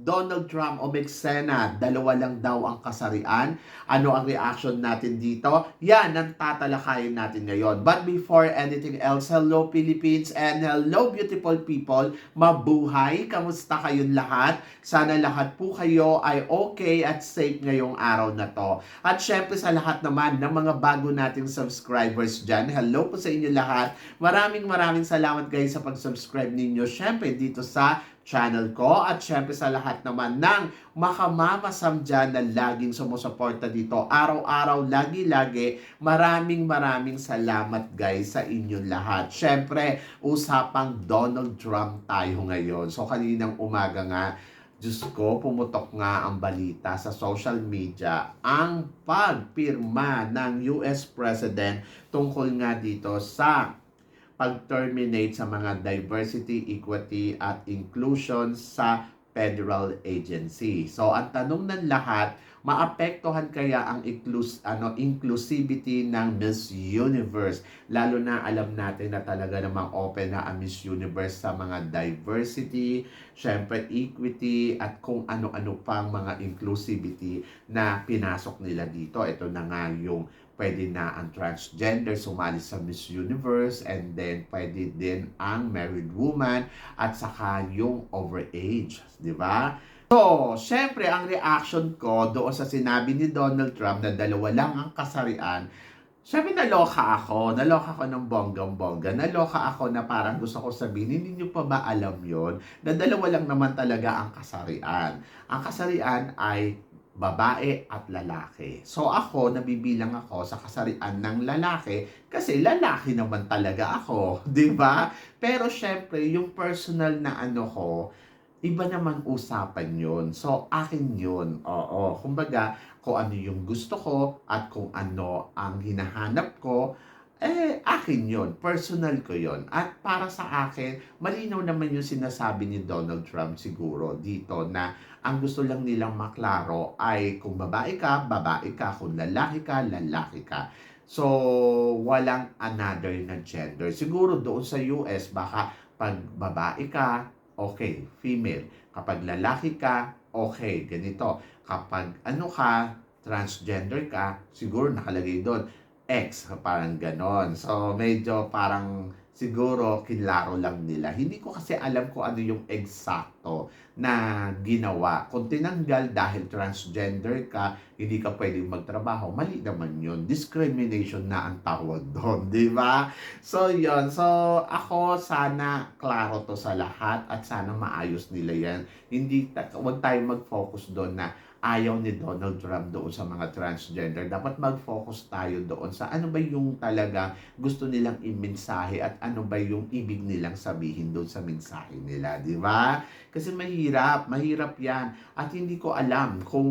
Donald Trump o Mexena, dalawa lang daw ang kasarian. Ano ang reaction natin dito? Yan ang tatalakayin natin ngayon. But before anything else, hello Philippines and hello beautiful people. Mabuhay! Kamusta kayong lahat? Sana lahat po kayo ay okay at safe ngayong araw na to. At syempre sa lahat naman ng mga bago nating subscribers dyan, hello po sa inyo lahat. Maraming maraming salamat guys sa pag-subscribe ninyo. Syempre dito sa channel ko at syempre sa lahat naman ng makamamasam dyan na laging sumusuporta dito. Araw-araw, lagi-lagi, maraming maraming salamat guys sa inyong lahat. Syempre, usapang Donald Trump tayo ngayon. So kaninang umaga nga, Diyos ko, pumutok nga ang balita sa social media ang pagpirma ng US President tungkol nga dito sa pag-terminate sa mga diversity, equity, at inclusion sa federal agency. So, ang tanong ng lahat, maapektuhan kaya ang inclus ano inclusivity ng Miss Universe lalo na alam natin na talaga namang open na ang Miss Universe sa mga diversity, syempre equity at kung ano-ano pang mga inclusivity na pinasok nila dito. Ito na nga yung pwede na ang transgender sumali sa Miss Universe and then pwede din ang married woman at saka yung overage, di ba? So, syempre, ang reaction ko doon sa sinabi ni Donald Trump na dalawa lang ang kasarian, syempre naloka ako. Naloka ako ng bonggang-bongga. Naloka ako na parang gusto ko sabihin, hindi nyo pa ba alam yon na dalawa lang naman talaga ang kasarian. Ang kasarian ay babae at lalaki. So ako, nabibilang ako sa kasarian ng lalaki kasi lalaki naman talaga ako, 'di ba? Pero syempre, yung personal na ano ko, iba naman usapan yun. So, akin yun. Oo. Kumbaga, kung ano yung gusto ko at kung ano ang hinahanap ko, eh, akin yun. Personal ko yun. At para sa akin, malinaw naman yung sinasabi ni Donald Trump siguro dito na ang gusto lang nilang maklaro ay kung babae ka, babae ka. Kung lalaki ka, lalaki ka. So, walang another na gender. Siguro doon sa US, baka pag babae ka, okay, female. Kapag lalaki ka, okay, ganito. Kapag ano ka, transgender ka, siguro nakalagay doon, X, parang ganon. So, medyo parang siguro kinlaro lang nila. Hindi ko kasi alam kung ano yung eksakto na ginawa. Kung tinanggal dahil transgender ka, hindi ka pwedeng magtrabaho, mali naman yun. Discrimination na ang tawag doon, di ba? So, yon So, ako sana klaro to sa lahat at sana maayos nila yan. Hindi, wag tayo mag-focus doon na ayaw ni Donald Trump doon sa mga transgender. Dapat mag-focus tayo doon sa ano ba yung talaga gusto nilang imensahe at ano ba yung ibig nilang sabihin doon sa mensahe nila, di ba? Kasi mahirap, mahirap yan. At hindi ko alam kung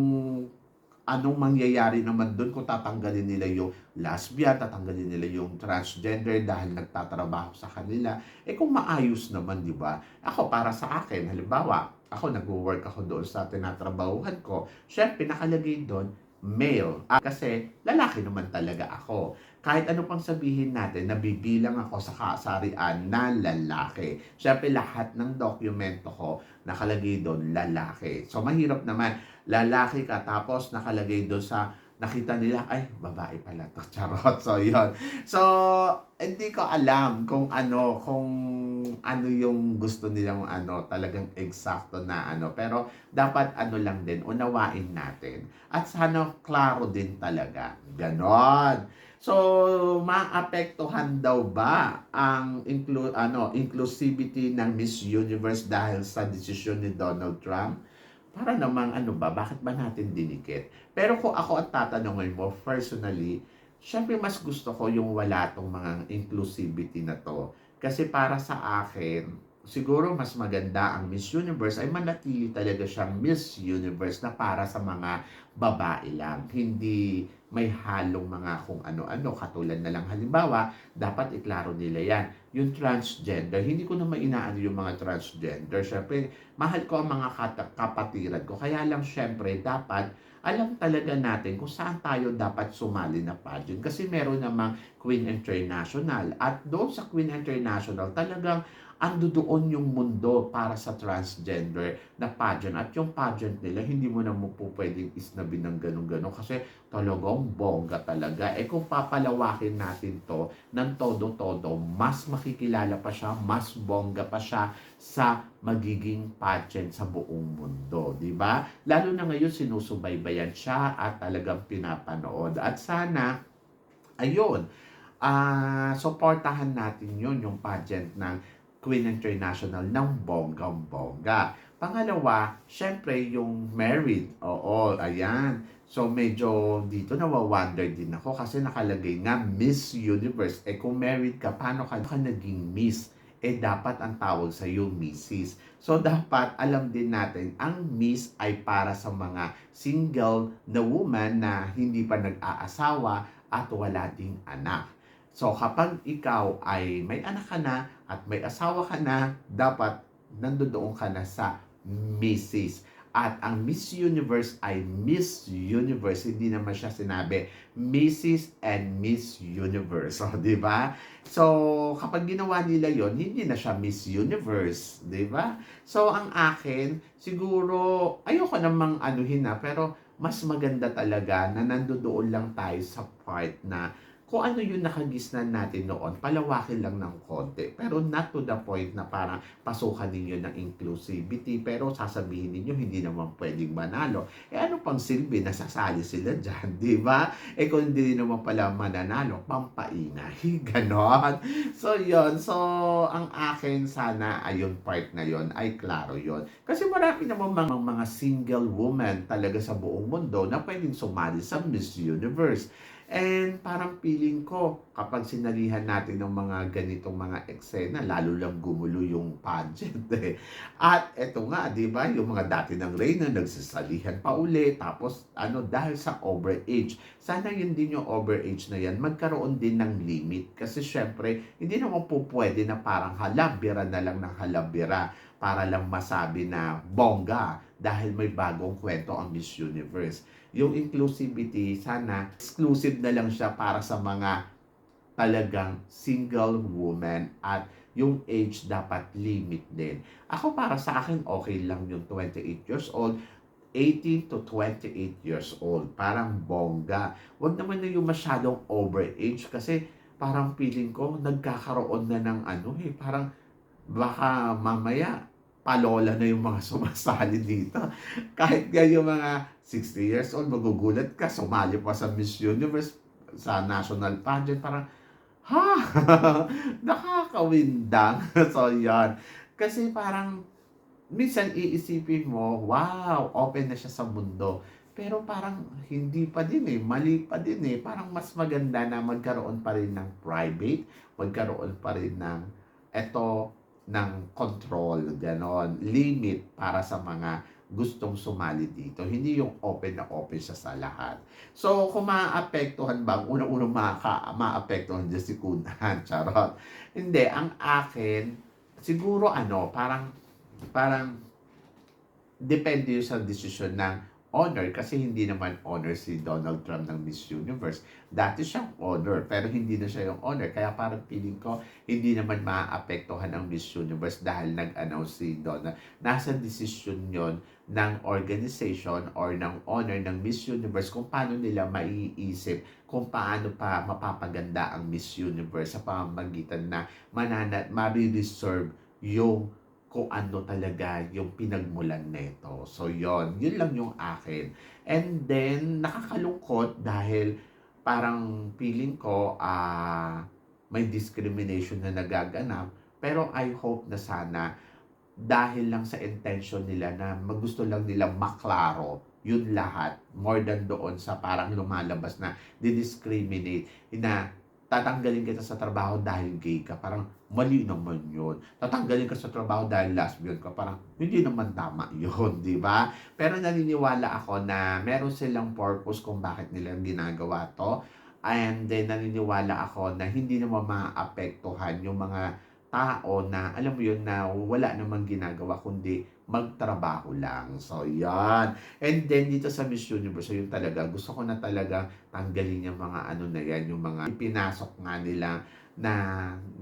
anong mangyayari naman doon kung tatanggalin nila yung lesbian, tatanggalin nila yung transgender dahil nagtatrabaho sa kanila. Eh kung maayos naman, di ba? Ako, para sa akin, halimbawa, ako nag-work ako doon sa tinatrabahuhan ko, syempre nakalagay doon, male. Ah, kasi lalaki naman talaga ako. Kahit ano pang sabihin natin, nabibilang ako sa kasarian na lalaki. Syempre lahat ng dokumento ko nakalagay doon lalaki. So mahirap naman, lalaki ka tapos nakalagay doon sa nakita nila, ay, babae pala to. Charot. So, yun. So, hindi ko alam kung ano, kung ano yung gusto nilang ano, talagang eksakto na ano. Pero, dapat ano lang din, unawain natin. At sana, klaro din talaga. Ganon. So, maapektuhan daw ba ang inclu- ano, inclusivity ng Miss Universe dahil sa desisyon ni Donald Trump? para namang ano ba, bakit ba natin dinikit? Pero kung ako at tatanungin mo, personally, syempre mas gusto ko yung wala tong mga inclusivity na to. Kasi para sa akin, siguro mas maganda ang Miss Universe ay manatili talaga siyang Miss Universe na para sa mga babae lang. Hindi may halong mga kung ano-ano. Katulad na lang halimbawa, dapat iklaro nila yan yung transgender, hindi ko naman inaano yung mga transgender. Syempre, mahal ko ang mga kapatiran ko. Kaya lang, syempre, dapat alam talaga natin kung saan tayo dapat sumali na pageant. Kasi meron namang Queen International. At doon sa Queen International, talagang ando doon yung mundo para sa transgender na pageant. At yung pageant nila, hindi mo na mo po pwedeng isnabin ng ganun-ganun kasi talagang bongga talaga. Eh kung papalawakin natin to ng todo-todo, mas makikilala pa siya, mas bongga pa siya sa magiging pageant sa buong mundo, di ba? Lalo na ngayon sinusubaybayan siya at talagang pinapanood. At sana, ayun, ah suportahan natin yun, yung pageant ng Queen International ng bonggang-bongga. Pangalawa, syempre yung married. Oo, ayan. So medyo dito nawa-wonder din ako kasi nakalagay nga Miss Universe. Eh kung married ka, paano ka, ka naging Miss? Eh dapat ang tawag sa iyo Mrs. So dapat alam din natin ang Miss ay para sa mga single na woman na hindi pa nag-aasawa at wala ding anak. So kapag ikaw ay may anak ka na at may asawa ka na, dapat nandoon ka na sa Mrs. At ang Miss Universe ay Miss Universe. Hindi naman siya sinabi Mrs. and Miss Universe. So, di ba? So, kapag ginawa nila yon hindi na siya Miss Universe. Di ba? So, ang akin, siguro, ayoko namang anuhin na, pero mas maganda talaga na nandoon lang tayo sa part na kung ano yung nakagisnan natin noon, palawakin lang ng konti. Pero not to the point na parang pasukan ninyo ng inclusivity, pero sasabihin ninyo hindi naman pwedeng manalo. Eh ano pang silbi, nasasali sila dyan, di ba? Eh kung hindi naman pala mananalo, pampaingay, ganon. So yon so ang akin sana ayun part na yon ay klaro yon Kasi marami naman mga, mga single woman talaga sa buong mundo na pwedeng sumali sa Miss Universe. And parang feeling ko, kapag sinalihan natin ng mga ganitong mga eksena, lalo lang gumulo yung pageant eh. At eto nga, di ba, yung mga dati ng Reyna, nagsasalihan pa uli, tapos ano, dahil sa overage. Sana yun din yung overage na yan, magkaroon din ng limit. Kasi syempre, hindi naman po pwede na parang halabira na lang ng halabira para lang masabi na bongga dahil may bagong kwento ang Miss Universe yung inclusivity, sana exclusive na lang siya para sa mga talagang single woman at yung age dapat limit din. Ako para sa akin, okay lang yung 28 years old, 18 to 28 years old. Parang bongga. Huwag naman na yung masyadong overage kasi parang feeling ko nagkakaroon na ng ano eh, parang baka mamaya palola na yung mga sumasali dito. Kahit nga yung mga 60 years old, magugulat ka, sumali pa sa Miss Universe, sa national pageant, parang, ha? Nakakawindang. so, yan. Kasi parang, minsan iisipin mo, wow, open na siya sa mundo. Pero parang hindi pa din eh, mali pa din eh. Parang mas maganda na magkaroon pa rin ng private, magkaroon pa rin ng eto ng control, ganon, limit para sa mga gustong sumali dito. Hindi yung open na open siya sa lahat. So, kung maapektuhan ba, unang-unang maka, maapektuhan dyan si Kunan, charot. Hindi, ang akin, siguro ano, parang, parang, depende yun sa desisyon ng honor kasi hindi naman honor si Donald Trump ng Miss Universe. Dati siyang honor pero hindi na siya yung honor. Kaya parang feeling ko hindi naman maaapektuhan ang Miss Universe dahil nag-announce si Donald. Nasa decision yon ng organization or ng honor ng Miss Universe kung paano nila maiisip kung paano pa mapapaganda ang Miss Universe sa pamamagitan na mananat, ma-reserve yung kung ano talaga yung pinagmulan nito. So, yon Yun lang yung akin. And then, nakakalungkot dahil parang feeling ko uh, may discrimination na nagaganap. Pero I hope na sana dahil lang sa intention nila na magusto lang nila maklaro yun lahat more than doon sa parang lumalabas na didiscriminate na tatanggalin kita sa trabaho dahil gay ka. Parang mali naman yun. Tatanggalin ka sa trabaho dahil lesbian ka. Parang hindi naman tama yun, di ba? Pero naniniwala ako na meron silang purpose kung bakit nila ginagawa to. And then naniniwala ako na hindi naman maapektuhan yung mga tao na alam mo yun na wala namang ginagawa kundi magtrabaho lang. So, yan. And then, dito sa Miss Universe, so yun talaga, gusto ko na talaga tanggalin yung mga ano na yan, yung mga ipinasok nga nila na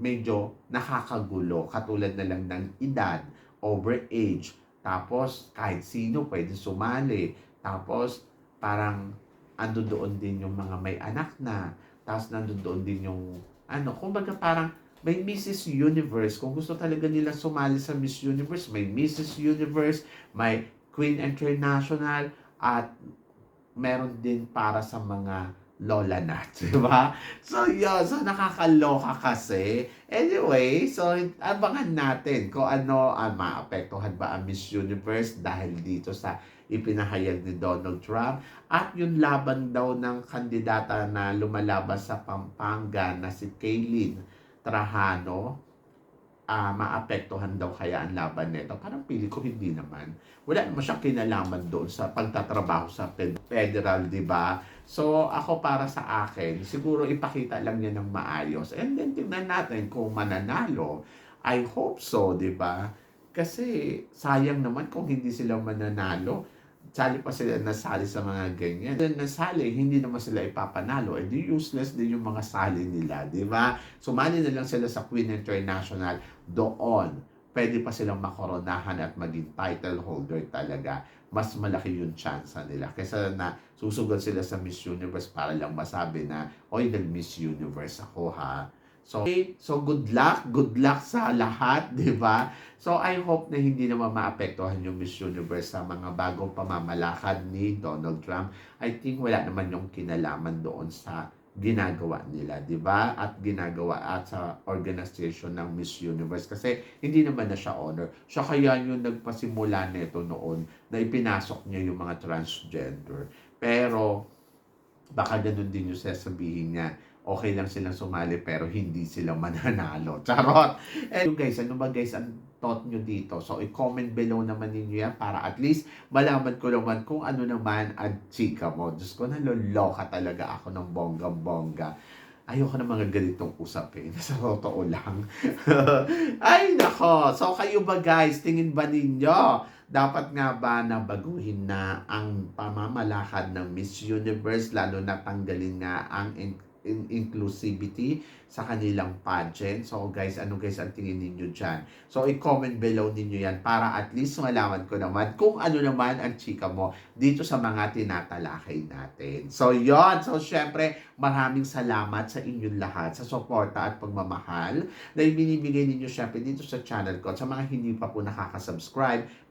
medyo nakakagulo. Katulad na lang ng edad, overage, tapos kahit sino pwede sumali. Tapos, parang ando doon din yung mga may anak na. Tapos, nandun doon din yung ano, kumbaga parang may Mrs. Universe. Kung gusto talaga nila sumali sa Miss Universe, may Mrs. Universe, may Queen International, at meron din para sa mga lola na, di ba? So, yun. So, nakakaloka kasi. Anyway, so, abangan natin kung ano ang maapektuhan ba ang Miss Universe dahil dito sa ipinahayag ni Donald Trump at yung laban daw ng kandidata na lumalaban sa Pampanga na si Kaylin Trajano ah maapektuhan daw kaya ang laban nito. Parang pili ko hindi naman. Wala naman siyang kinalaman doon sa pagtatrabaho sa fed- federal, di ba? So, ako para sa akin, siguro ipakita lang niya ng maayos. And then, tingnan natin kung mananalo. I hope so, di ba? Kasi, sayang naman kung hindi sila mananalo. Sali pa sila nasali sa mga ganyan. Then, nasali, hindi naman sila ipapanalo. Eh, di useless din yung mga sali nila, di ba? Sumali na lang sila sa Queen International doon. Pwede pa silang makoronahan at maging title holder talaga. Mas malaki yung chance nila. Kaysa na susugod sila sa Miss Universe para lang masabi na, oy, nag-Miss Universe ako ha. So, okay, so good luck, good luck sa lahat, di ba? So, I hope na hindi naman maapektuhan yung Miss Universe sa mga bagong pamamalakad ni Donald Trump. I think wala naman yung kinalaman doon sa ginagawa nila, di ba? At ginagawa at sa organization ng Miss Universe kasi hindi naman na siya honor. Siya kaya yung nagpasimula nito noon na ipinasok niya yung mga transgender. Pero, baka ganun din yung sasabihin niya okay lang silang sumali pero hindi sila mananalo. Charot! And guys, ano ba guys ang thought nyo dito? So, i-comment below naman ninyo yan para at least malaman ko naman kung ano naman ang chika mo. Diyos ko, naloloka talaga ako ng bongga-bongga. Ayoko na mga ganitong usapin. Sa totoo lang. Ay, nako. So, kayo ba guys, tingin ba ninyo? Dapat nga ba na baguhin na ang pamamalakad ng Miss Universe lalo na tanggalin nga ang inclusivity sa kanilang pageant. So guys, ano guys ang tingin ninyo dyan? So i-comment below ninyo yan para at least malaman ko naman kung ano naman ang chika mo dito sa mga tinatalakay natin. So yon So syempre, maraming salamat sa inyong lahat sa suporta at pagmamahal na ibinibigay ninyo syempre dito sa channel ko. Sa mga hindi pa po nakaka-subscribe,